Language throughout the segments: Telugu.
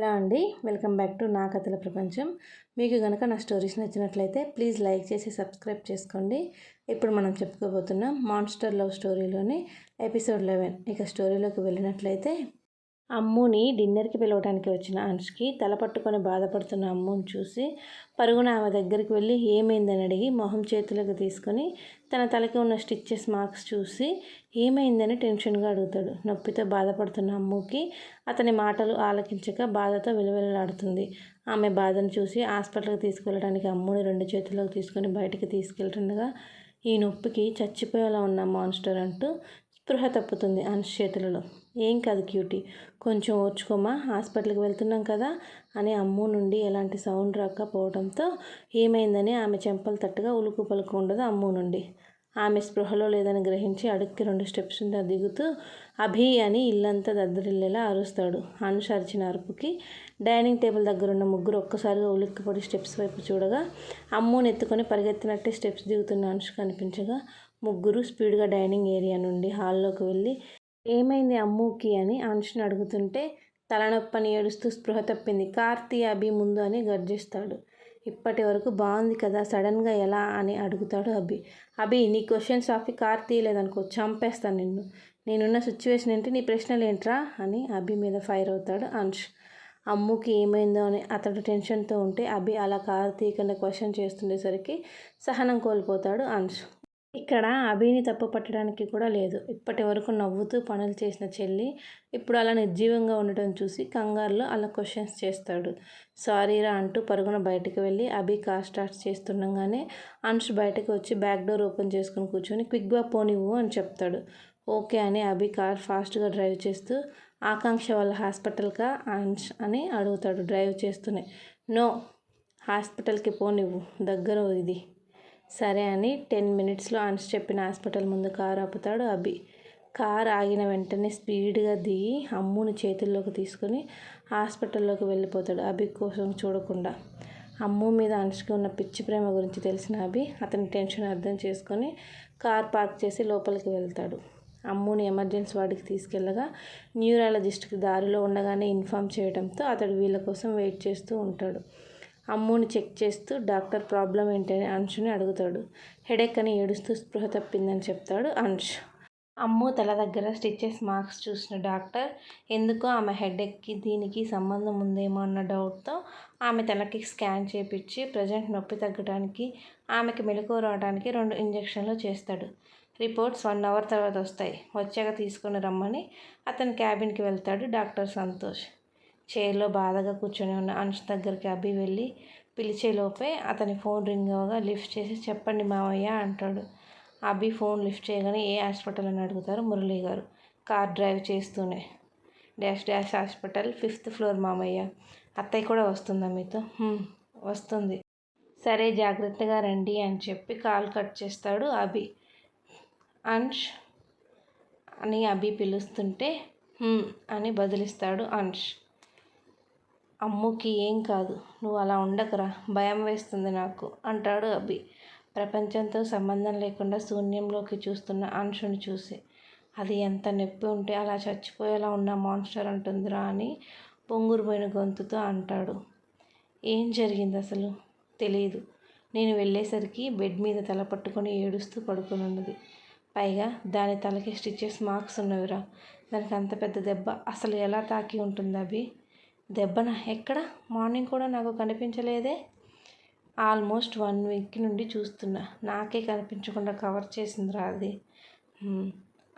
హలో అండి. వెల్కమ్ బ్యాక్ టు నా కథల ప్రపంచం. మీకు కనుక నా స్టోరీస్ నచ్చినట్లయితే ప్లీజ్ లైక్ చేసి సబ్స్క్రైబ్ చేసుకోండి. ఇప్పుడు మనం చెప్పుకోబోతున్నాం మాన్స్టర్ లవ్ స్టోరీలోని ఎపిసోడ్ లెవెన్. ఇక స్టోరీలోకి వెళ్ళినట్లయితే అమ్ముని డిన్నర్కి పిలవడానికి వచ్చిన అనుష్కి తల పట్టుకొని బాధపడుతున్న అమ్ముని చూసి పరుగున ఆమె దగ్గరికి వెళ్ళి ఏమైందని అడిగి మొహం చేతులకు తీసుకొని తన తలకి ఉన్న స్టిచ్చెస్ మార్క్స్ చూసి ఏమైందని టెన్షన్గా అడుగుతాడు. నొప్పితో బాధపడుతున్న అమ్ముకి అతని మాటలు ఆలకించక బాధతో విలువెల్లాడుతుంది. ఆమె బాధను చూసి హాస్పిటల్కి తీసుకెళ్ళడానికి అమ్ముని రెండు చేతుల్లోకి తీసుకొని బయటికి తీసుకెళ్తుండగా ఈ నొప్పికి చచ్చిపోయేలా ఉన్న మాన్స్టర్ అంటూ స్పృహ తప్పుతుంది అనుష్ చేతులలో. ఏం కాదు క్యూటీ. కొంచెం ఓర్చుకోమా? హాస్పిటల్కి వెళ్తున్నాం కదా అని అమ్ము నుండి ఎలాంటి సౌండ్ రాకపోవడంతో ఏమైందని ఆమె చెంపలు తట్టుగా ఉలుకు పలుకు ఉండదు అమ్ము నుండి. ఆమె స్పృహలో లేదని గ్రహించి అడుక్కి రెండు స్టెప్స్ దిగుతూ అభి అని ఇల్లంతా దద్దరిల్లేలా అరుస్తాడు. అనుష అరిచిన అరుపుకి డైనింగ్ టేబుల్ దగ్గర ఉన్న ముగ్గురు ఒక్కసారిగా ఉలిక్కిపడి స్టెప్స్ వైపు చూడగా అమ్ముని ఎత్తుకొని పరిగెత్తినట్టే స్టెప్స్ దిగుతున్న అనుష్ కనిపించగా ముగ్గురు స్పీడ్గా డైనింగ్ ఏరియా నుండి హాల్లోకి వెళ్ళి ఏమైంది అమ్ముకి? అని అంశను అడుగుతుంటే తలనొప్పని ఏడుస్తూ స్పృహ తప్పింది. కార్తీ అభి ముందు అని గర్జిస్తాడు. ఇప్పటి వరకు బాగుంది కదా సడన్గా ఎలా? అని అడుగుతాడు అభి. అభి నీ క్వశ్చన్స్ ఆఫీ కార్తీ లేదనుకో చంపేస్తాను నిన్ను. నేనున్న సిచ్యువేషన్ ఏంటి నీ ప్రశ్నలు ఏంట్రా? అని అభి మీద ఫైర్ అవుతాడు అంశ్ అమ్ముకి ఏమైందో? అని అతడు టెన్షన్తో ఉంటే అభి అలా కార్తీకని క్వశ్చన్ చేస్తుండేసరికి సహనం కోల్పోతాడు అంశ్ ఇక్కడ అభిని తప్పు పట్టడానికి కూడా లేదు. ఇప్పటి వరకు నవ్వుతూ పనులు చేసిన చెల్లి ఇప్పుడు అలా నిర్జీవంగా ఉండటం చూసి కంగారులో అలా క్వశ్చన్స్ చేస్తాడు. సారీరా అంటూ పరుగున బయటకు వెళ్ళి అభి కార్ స్టార్ట్ చేస్తుండగానే అంశ్ బయటకు వచ్చి బ్యాక్ డోర్ ఓపెన్ చేసుకుని కూర్చొని క్విక్గా పోనివ్వు అని చెప్తాడు. ఓకే అని అభి కార్ ఫాస్ట్గా డ్రైవ్ చేస్తూ ఆకాంక్ష వాళ్ళ హాస్పిటల్కా? అంశ్ అని అడుగుతాడు డ్రైవ్ చేస్తూనే. నో హాస్పిటల్కి పోనివ్వు. దగ్గర ఇది. సరే అని టెన్ మినిట్స్లో అన్స్ చెప్పిన హాస్పిటల్ ముందు కారు ఆపుతాడు అభి. కార్ ఆగిన వెంటనే స్పీడ్గా దిగి అమ్ముని చేతుల్లోకి తీసుకొని హాస్పిటల్లోకి వెళ్ళిపోతాడు అభి కోసం చూడకుండా. అమ్ము మీద అనుష్కి ఉన్న పిచ్చి ప్రేమ గురించి తెలిసిన అభి అతని టెన్షన్ అర్థం చేసుకొని కార్ పార్క్ చేసి లోపలికి వెళ్తాడు. అమ్ముని ఎమర్జెన్సీ వార్డుకి తీసుకెళ్ళగా న్యూరాలజిస్ట్కి దారిలో ఉండగానే ఇన్ఫామ్ చేయడంతో అతడు వీళ్ళ కోసం వెయిట్ చేస్తూ ఉంటాడు. అమ్ముని చెక్ చేస్తూ డాక్టర్ ప్రాబ్లం ఏంటని అంశుని అడుగుతాడు. హెడేక్ అని ఏడుస్తూ స్పృహ తప్పిందని చెప్తాడు అంశ్. అమ్ము తల దగ్గర స్టిచ్చెస్ మార్క్స్ చూసిన డాక్టర్ ఎందుకో ఆమె హెడేక్కి దీనికి సంబంధం ఉందేమో అన్న డౌట్తో ఆమె తలకి స్కాన్ చేపించి ప్రజెంట్ నొప్పి తగ్గడానికి ఆమెకి మెలకు రావడానికి రెండు ఇంజక్షన్లు చేస్తాడు. రిపోర్ట్స్ వన్ అవర్ తర్వాత వస్తాయి. వచ్చాక తీసుకొని రమ్మని అతని క్యాబిన్కి వెళ్తాడు డాక్టర్ సంతోష్. చైర్లో బాధగా కూర్చొని ఉన్న అంశ్ దగ్గరికి అభి వెళ్ళి పిలిచేలోపే అతని ఫోన్ రింగ్ అవగా లిఫ్ట్ చేసి చెప్పండి మావయ్య అంటాడు. అభి ఫోన్ లిఫ్ట్ చేయగానే ఏ హాస్పిటల్ అని అడుగుతారు మురళీ గారు. కార్ డ్రైవ్ చేస్తూనే. Dash dash hospital fifth floor మామయ్య. అత్తయ్య కూడా వస్తుందా మీతో? వస్తుంది. సరే జాగ్రత్తగా రండి అని చెప్పి కాల్ కట్ చేస్తాడు అభి. అంష్ అని అభి పిలుస్తుంటే అని బదిలిస్తాడు అంష్ అమ్ముకి ఏం కాదు. నువ్వు అలా ఉండకురా. భయం వేస్తుంది నాకు అంటాడు అభి. ప్రపంచంతో సంబంధం లేకుండా శూన్యంలోకి చూస్తున్న అంశుని చూసి. అది ఎంత నొప్పి ఉంటే అలా చచ్చిపోయేలా ఉన్న మాన్స్టర్ అంటుందిరా అని పొంగురుపోయిన గొంతుతో అంటాడు. ఏం జరిగింది అసలు? తెలియదు నేను వెళ్ళేసరికి బెడ్ మీద తల పట్టుకొని ఏడుస్తూ పడుకుని ఉన్నది పైగా దాని తలకి స్టిచెస్ మార్క్స్ ఉన్నవిరా. దానికి అంత పెద్ద దెబ్బ అసలు ఎలా తాకి ఉంటుంది అభి? దెబ్బన ఎక్కడ? మార్నింగ్ కూడా నాకు కనిపించలేదే. ఆల్మోస్ట్ వన్ వీక్ నుండి చూస్తున్నా. నాకే కనిపించకుండా కవర్ చేసిందిరా అది.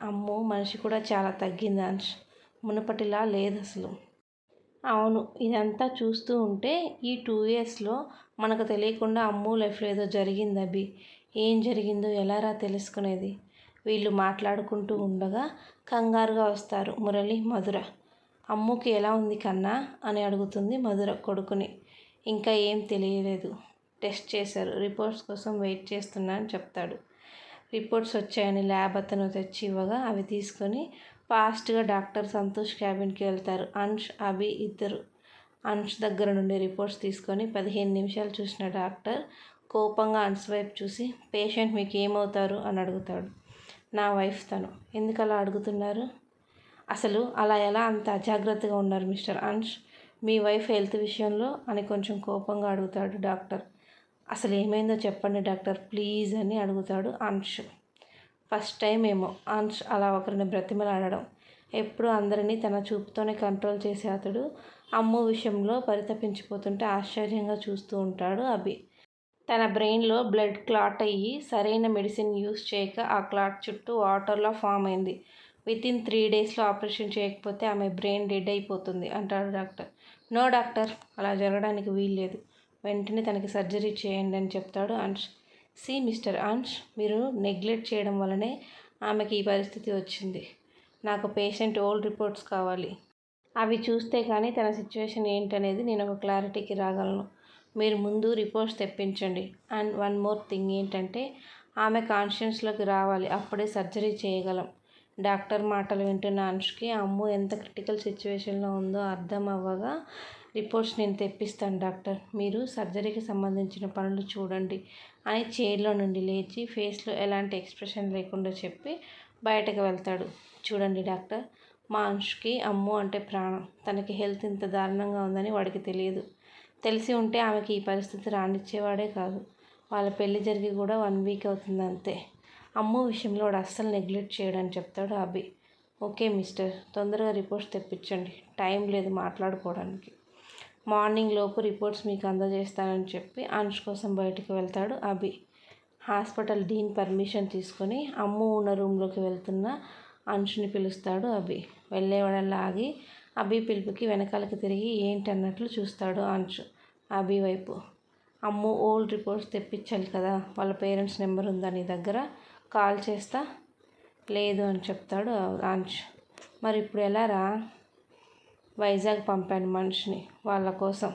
అమ్మో మనిషి కూడా చాలా తగ్గింది అంశ్. మునుపటిలా లేదు అసలు. అవును ఇదంతా చూస్తూ ఉంటే ఈ టూ ఇయర్స్లో మనకు తెలియకుండా అమ్మో లైఫ్లో ఏదో జరిగింది అభి. ఏం జరిగిందో ఎలారా తెలుసుకునేది? వీళ్ళు మాట్లాడుకుంటూ ఉండగా కంగారుగా వస్తారు మురళి మధుర. అమ్ముకి ఎలా ఉంది కన్నా అని అడుగుతుంది మధుర కొడుకుని. ఇంకా ఏం తెలియలేదు. టెస్ట్ చేశారు. రిపోర్ట్స్ కోసం వెయిట్ చేస్తున్నా అని చెప్తాడు. రిపోర్ట్స్ వచ్చాయని ల్యాబ్ అతను తెచ్చి ఇవ్వగా అవి తీసుకొని ఫాస్ట్గా డాక్టర్ సంతోష్ క్యాబిన్కి వెళ్తారు. అంష్ అభి ఇద్దరు. అంష్ దగ్గర నుండి రిపోర్ట్స్ తీసుకొని పదిహేను నిమిషాలు చూసిన డాక్టర్ కోపంగా అంశ్ వైపు చూసి పేషెంట్ మీకు ఏమవుతారు అని అడుగుతాడు. నా వైఫ్ తను. ఎందుకు అలా అడుగుతున్నారు? అసలు అలా ఎలా అంత అజాగ్రత్తగా ఉన్నారు మిస్టర్ అంష్? మీ వైఫ్ హెల్త్ విషయంలో అని కొంచెం కోపంగా అడుగుతాడు డాక్టర్. అసలు ఏమైందో చెప్పండి డాక్టర్ ప్లీజ్ అని అడుగుతాడు అంష్. ఫస్ట్ టైం ఏమో అంష్ అలా ఒకరిని బ్రతిమలాడడం. ఎప్పుడు అందరినీ తన చూపుతోనే కంట్రోల్ చేసే అతడు అమ్ము విషయంలో పరితపించిపోతుంటే ఆశ్చర్యంగా చూస్తూ ఉంటాడు అభి. తన బ్రెయిన్లో బ్లడ్ క్లాట్ అయ్యి సరైన మెడిసిన్ యూస్ చేయక ఆ క్లాట్ చుట్టూ వాటర్లో ఫామ్ అయింది. విత్ ఇన్ త్రీ డేస్లో ఆపరేషన్ చేయకపోతే ఆమె బ్రెయిన్ డెడ్ అయిపోతుంది అంటాడు డాక్టర్. నో డాక్టర్ అలా జరగడానికి వీల్లేదు. వెంటనే తనకి సర్జరీ చేయండి అని చెప్తాడు అంష్ సి మిస్టర్ అంష్ మీరు నెగ్లెక్ట్ చేయడం వల్లనే ఆమెకి ఈ పరిస్థితి వచ్చింది. నాకు పేషెంట్ ఓల్డ్ రిపోర్ట్స్ కావాలి. అవి చూస్తే కానీ తన సిచ్యువేషన్ ఏంటనేది నేను ఒక క్లారిటీకి రాగలను. మీరు ముందు రిపోర్ట్స్ తెప్పించండి. అండ్ వన్ మోర్ థింగ్ ఏంటంటే ఆమె కాన్షియన్స్లోకి రావాలి. అప్పుడే సర్జరీ చేయగలం. డాక్టర్ మాటలు వింటున్న అనుష్కి అమ్ము ఎంత క్రిటికల్ సిచ్యువేషన్లో ఉందో అర్థం అవ్వగా రిపోర్ట్స్ నేను తెప్పిస్తాను డాక్టర్. మీరు సర్జరీకి సంబంధించిన పనులు చూడండి అని చైర్లో నుండి లేచి ఫేస్లో ఎలాంటి ఎక్స్ప్రెషన్ లేకుండా చెప్పి బయటకు వెళ్తాడు. చూడండి డాక్టర్ మా అంశుకి అమ్ము అంటే ప్రాణం. తనకి హెల్త్ ఇంత దారుణంగా ఉందని వాడికి తెలియదు. తెలిసి ఉంటే ఆమెకి ఈ పరిస్థితి రానిచ్చేవాడే కాదు. వాళ్ళ పెళ్ళి జరిగి కూడా వన్ వీక్ అవుతుంది అంతే. అమ్మ విషయంలో వాడు అస్సలు నెగ్లెక్ట్ చేయడని చెప్తాడు అభి. ఓకే మిస్టర్ తొందరగా రిపోర్ట్స్ తెప్పించండి. టైం లేదు మాట్లాడుకోవడానికి. మార్నింగ్ లోపు రిపోర్ట్స్ మీకు అందజేస్తానని చెప్పి అనుష్ కోసం బయటకు వెళ్తాడు అభి. హాస్పిటల్ డీన్ పర్మిషన్ తీసుకొని అమ్ము ఉన్న రూమ్లోకి వెళ్తున్న అంశుని పిలుస్తాడు అభి. వెళ్ళేవాడల్లా ఆగి అభి పిలుపుకి వెనకాలకి తిరిగి ఏంటన్నట్లు చూస్తాడు అంశు అభి వైపు. అమ్ము ఓల్డ్ రిపోర్ట్స్ తెప్పించాలి కదా వాళ్ళ పేరెంట్స్ నెంబర్ ఉందా నీ దగ్గర? కాల్ చేస్తా. లేదు అని చెప్తాడు అంశ్ మరి ఇప్పుడు ఎలా రా? వైజాగ్ పంపాను మనిషిని వాళ్ళ కోసం.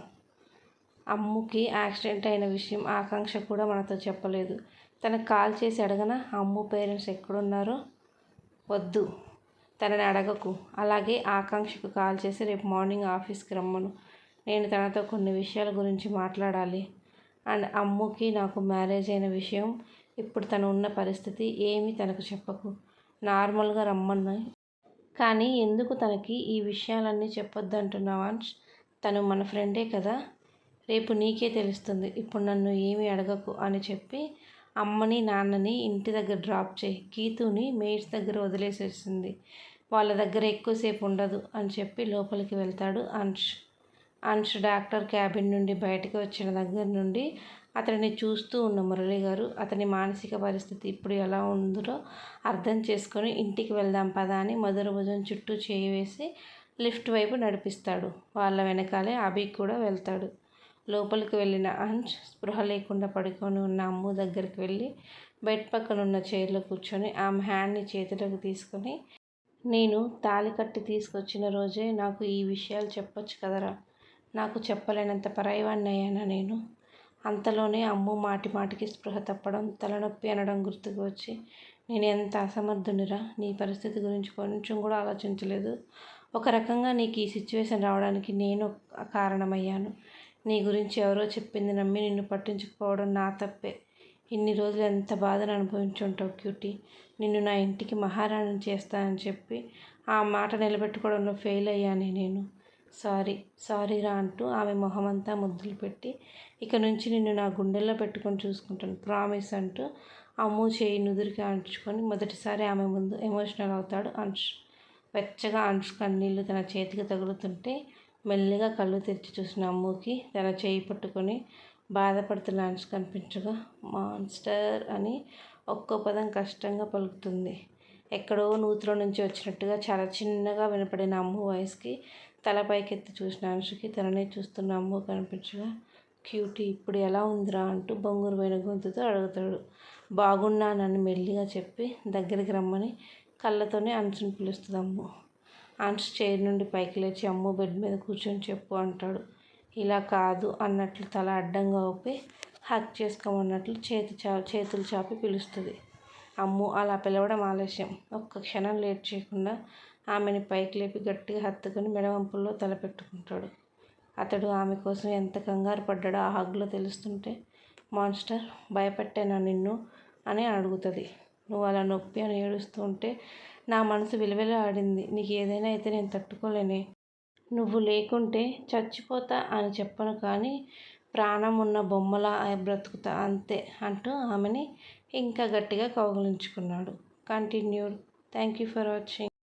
అమ్ముకి యాక్సిడెంట్ అయిన విషయం ఆకాంక్ష కూడా మనతో చెప్పలేదు. తనకు కాల్ చేసి అడగన? అమ్ము పేరెంట్స్ ఎక్కడున్నారో? వద్దు. తనని అడగకు. అలాగే ఆకాంక్షకు కాల్ చేసి రేపు మార్నింగ్ ఆఫీస్కి రమ్మను. నేను తనతో కొన్ని విషయాల గురించి మాట్లాడాలి. అండ్ అమ్ముకి నాకు మ్యారేజ్ అయిన విషయం ఇప్పుడు తను ఉన్న పరిస్థితి ఏమీ తనకు చెప్పకు. నార్మల్గా రమ్మన్నాయి కానీ ఎందుకు తనకి ఈ విషయాలన్నీ చెప్పొద్దంటున్నావా తను మన ఫ్రెండే కదా. రేపు నీకే తెలుస్తుంది. ఇప్పుడు నన్ను ఏమీ అడగకు అని చెప్పి అమ్మని నాన్నని ఇంటి దగ్గర డ్రాప్ చేయి. గీతుని మేట్స్ దగ్గర వదిలేసేసింది. వాళ్ళ దగ్గర ఎక్కువసేపు ఉండదు అని చెప్పి లోపలికి వెళ్తాడు అంష్ అంష్ డాక్టర్ క్యాబిన్ నుండి బయటకు వచ్చిన దగ్గర నుండి అతడిని చూస్తూ ఉన్న మురళి గారు అతని మానసిక పరిస్థితి ఇప్పుడు ఎలా ఉందో అర్థం చేసుకొని ఇంటికి వెళ్దాం పదా అని మధుర భుజం చుట్టూ చేయి వేసి లిఫ్ట్ వైపు నడిపిస్తాడు. వాళ్ళ వెనకాలే అభి కూడా వెళ్తాడు. లోపలికి వెళ్ళిన అంచ్ స్పృహ లేకుండా పడుకొని ఉన్న అమ్ము దగ్గరికి వెళ్ళి బెడ్ పక్కన ఉన్న చైర్లో కూర్చొని ఆమె హ్యాండ్ని చేతిలోకి తీసుకొని నేను తాలి కట్టి తీసుకొచ్చిన రోజే నాకు ఈ విషయాలు చెప్పొచ్చు కదరా. నాకు చెప్పలేనంత పరాయివాణ్ణి అయ్యానా నేను? అంతలోనే అమ్ము మాటి మాటికి స్పృహ తప్పడం తలనొప్పి అనడం గుర్తుకు వచ్చి నేను ఎంత అసమర్థునిరా? నీ పరిస్థితి గురించి కొంచెం కూడా ఆలోచించలేదు. ఒక రకంగా నీకు ఈ సిచ్యువేషన్ రావడానికి నేను కారణమయ్యాను. నీ గురించి ఎవరో చెప్పింది నమ్మి నిన్ను పట్టించుకోవడం నా తప్పే. ఇన్ని రోజులు ఎంత బాధను అనుభవించుంటావు క్యూటీ? నిన్ను నా ఇంటికి మహారాణి చేస్తానని చెప్పి ఆ మాట నిలబెట్టుకోవడంలో ఫెయిల్ అయ్యానే నేను. సారీ సారీరా అంటూ ఆమె మొహమంతా ముద్దులు పెట్టి ఇక నుంచి నిన్ను నా గుండెల్లో పెట్టుకొని చూసుకుంటాను ప్రామిస్ అంటూ అమ్ము చేయి నుదురికి అంచుకొని మొదటిసారి ఆమె ముందు ఎమోషనల్ అవుతాడు అంశ్. వెచ్చగా అంశ్ కన్నీళ్ళు తన చేతికి తగులుతుంటే మెల్లిగా కళ్ళు తెరిచి చూసిన అమ్ముకి తన చేయి పట్టుకొని బాధపడుతున్న అంశ్ కనిపించగా మాన్స్టర్ అని ఒక్కో పదం కష్టంగా పలుకుతుంది. ఎక్కడో నూతిలో నుంచి వచ్చినట్టుగా చాలా చిన్నగా వినపడిన అమ్ము వాయిస్కి తల పైకెత్తి చూసిన అంశుకి తననే చూస్తున్న అమ్ము కనిపించగా క్యూటీ ఇప్పుడు ఎలా ఉందిరా? అంటూ బొంగురు పోయిన గొంతుతో అడుగుతాడు. బాగున్నానని మెల్లిగా చెప్పి దగ్గరికి రమ్మని కళ్ళతోనే అంశుని పిలుస్తుంది అమ్ము. అంశు చైర్ నుండి పైకి లేచి అమ్ము బెడ్ మీద కూర్చొని చెప్పు అంటాడు. ఇలా కాదు అన్నట్లు తల అడ్డంగా ఊపి హక్ చేసుకోమన్నట్లు చేతి చా చేతులు చాపి పిలుస్తుంది. అమ్ము అలా పిలవడం ఆలస్యం. ఒక్క క్షణం లేట్ చేయకుండా ఆమెని పైకి లేపి గట్టిగా హత్తుకుని మెడవంపుల్లో తలపెట్టుకుంటాడు అతడు ఆమె కోసం ఎంత కంగారు పడ్డాడో ఆ హగ్గులో తెలుస్తుంటే మాన్స్టర్ భయపెట్టానా నిన్ను? అని అడుగుతుంది. నువ్వు అలా నొప్పి అని ఏడుస్తూ ఉంటే నా మనసు విలువెల ఆడింది. నీకు ఏదైనా అయితే నేను తట్టుకోలేనే. నువ్వు లేకుంటే చచ్చిపోతా అని చెప్పను కానీ ప్రాణం ఉన్న బొమ్మలా బ్రతుకుతా అంతే అంటూ ఆమెని ఇంకా గట్టిగా కౌగులించుకున్నాడు. Continued. Thank you for watching.